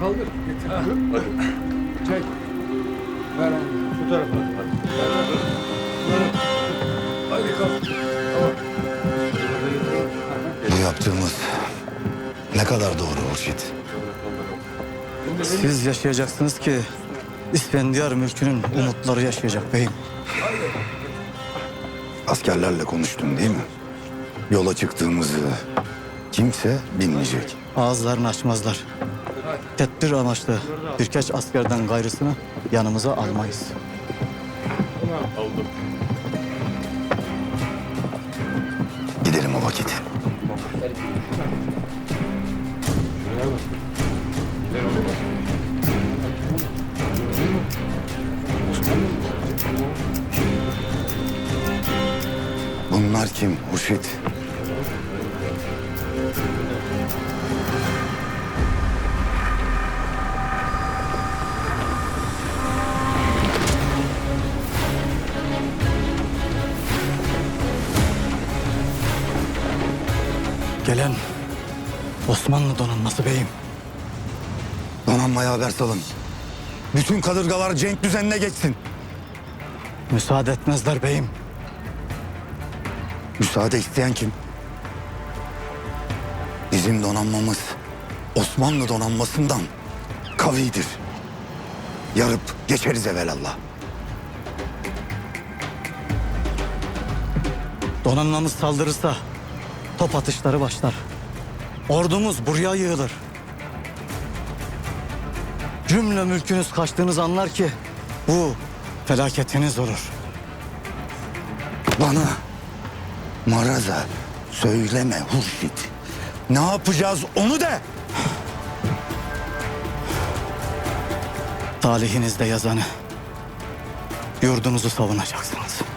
Kaldır. Getir. Çek. Ver onu. Şu tarafa. Hadi kalk. Tamam. Bu yaptığımız ne kadar doğru Hurşit? Siz yaşayacaksınız ki İspendiyar mülkünün umutları yaşayacak beyim. Askerlerle konuştun değil mi? Yola çıktığımızı kimse bilmeyecek. Ağızlarını açmazlar. Tedbir amaçlı birkaç askerden gayrısını yanımıza almayız. Gidelim o vakit. Bunlar kim Hurşit? Gelen Osmanlı donanması beyim. Donanmaya haber salın. Bütün kadırgalar cenk düzenine geçsin. Müsaade etmezler beyim. Müsaade isteyen kim? Bizim donanmamız Osmanlı donanmasından kavidir. Yarıp geçeriz evelallah. Donanmamız saldırırsa top atışları başlar. Ordumuz buraya yığılır. Cümle mülkünüz kaçtığınızı anlar ki bu felaketiniz olur. Bana Maraza söyleme Hurşit. Ne yapacağız onu de. Talihinizde yazanı yurdunuzu savunacaksınız.